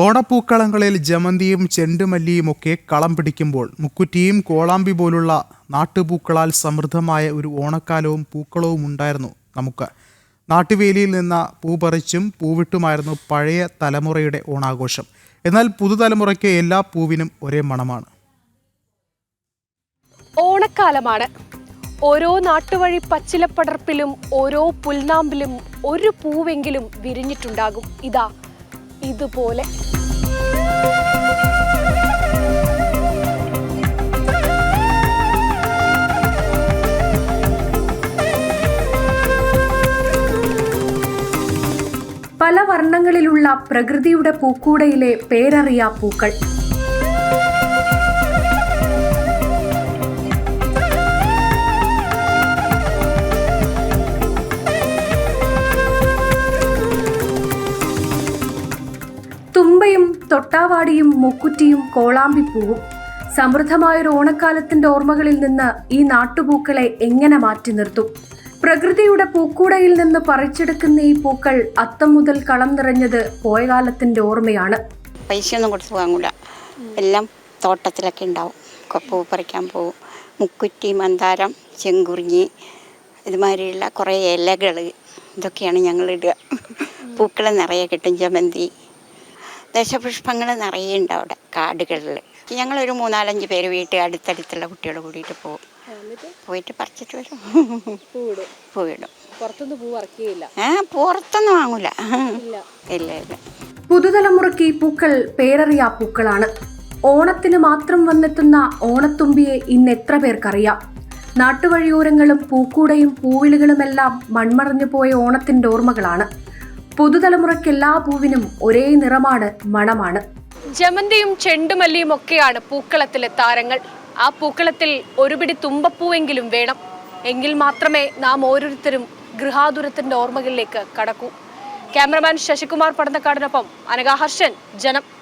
ഓണപ്പൂക്കളങ്ങളിൽ ജമന്തിയും ചെണ്ടുമല്ലിയും ഒക്കെ കളം പിടിക്കുമ്പോൾ മുക്കുറ്റിയും കോളാമ്പി പോലുള്ള നാട്ടുപൂക്കളാൽ സമൃദ്ധമായ ഒരു ഓണക്കാലവും പൂക്കളവും ഉണ്ടായിരുന്നു നമുക്ക്. നാട്ടുവേലിയിൽ നിന്ന് പൂ പറിച്ചും പൂവിട്ടുമായിരുന്നു പഴയ തലമുറയുടെ ഓണാഘോഷം. എന്നാൽ പുതുതലമുറയ്ക്ക് എല്ലാ പൂവിനും ഒരേ മണമാണ്. ഓണക്കാലമാണ്. ഓരോ നാട്ടുവഴി പച്ചിലപ്പടർപ്പിലും ഓരോ പുൽനാമ്പിലും ഒരു പൂവെങ്കിലും വിരിഞ്ഞിട്ടുണ്ടാകും. ഇതാ ഇതുപോലെ. പല വർണങ്ങളിലുള്ള പ്രകൃതിയുടെ പൂക്കൂടയിലെ പേരറിയാ പൂക്കൾ. തൊട്ടാവാടിയും മുക്കുറ്റിയും കോളാമ്പിപ്പൂവും സമൃദ്ധമായൊരു ഓണക്കാലത്തിന്റെ ഓർമ്മകളിൽ നിന്ന് ഈ നാട്ടുപൂക്കളെ എങ്ങനെ മാറ്റി നിർത്തും? പ്രകൃതിയുടെ പൂക്കൂടയിൽ നിന്ന് പറിച്ചെടുക്കുന്ന ഈ പൂക്കൾ അത്തം മുതൽ കളം നിറഞ്ഞത് പോയ കാലത്തിന്റെ ഓർമ്മയാണ്. പൈസയൊന്നും കൊടുത്തു വാങ്ങൂല. എല്ലാം തോട്ടത്തിലൊക്കെ ഉണ്ടാവും. പൂ പറിക്കാൻ പോകും മുക്കുറ്റി മന്ദാരം ചെങ്കുറിഞ്ഞി ഇതുമാതിരിയുള്ള കുറേ ഇലകൾ ഇതൊക്കെയാണ് ഞങ്ങൾ ഇടുക. പൂക്കളെ നിറയെ കിട്ടും ജമന്തി ദശപുഷ്പങ്ങൾ നിറയെ ഉണ്ട് അവിടെ കാടുകളിൽ. ഞങ്ങളൊരു മൂന്നാലഞ്ച് പേര് വീട്ടിൽ അടുത്തടുത്തുള്ള കുട്ടികൾ കൂടിയിട്ട് പോകും പോയിട്ട് പറിച്ചിട്ട് വരും. പൂവിടും. പുറത്തുനിന്ന് പൂ ഇറക്കിയില്ല ഏ പുറത്തൊന്നും വാങ്ങൂല. ഇല്ല. ഇല്ല പുതുതലമുറയ്ക്ക് ഈ പൂക്കൾ പേരറിയ പൂക്കളാണ്. ഓണത്തിന് മാത്രം വന്നെത്തുന്ന ഓണത്തുമ്പിയെ ഇന്ന് എത്ര പേർക്കറിയാം? നാട്ടുവഴിയോരങ്ങളും പൂക്കൂടയും പൂവിലുകളുമെല്ലാം മൺമറഞ്ഞു പോയ ഓണത്തിന്റെ ഓർമ്മകളാണ്. പുതുതലമുറയ്ക്ക് എല്ലാ പൂവിനും ഒരേ നിറമാണ് മണമാണ്. ജമന്തിയും ചെണ്ടുമല്ലിയും ഒക്കെയാണ് പൂക്കളത്തിലെ താരങ്ങൾ. ആ പൂക്കളത്തിൽ ഒരുപിടി തുമ്പപ്പൂവെങ്കിലും വേണം. എങ്കിൽ മാത്രമേ നാം ഓരോരുത്തരും ഗൃഹാതുരത്തിന്റെ ഓർമ്മകളിലേക്ക് കടക്കൂ. ക്യാമറമാൻ ശശികുമാർ പടന്നക്കാടിനൊപ്പം അനഘാഹർഷൻ ജനം.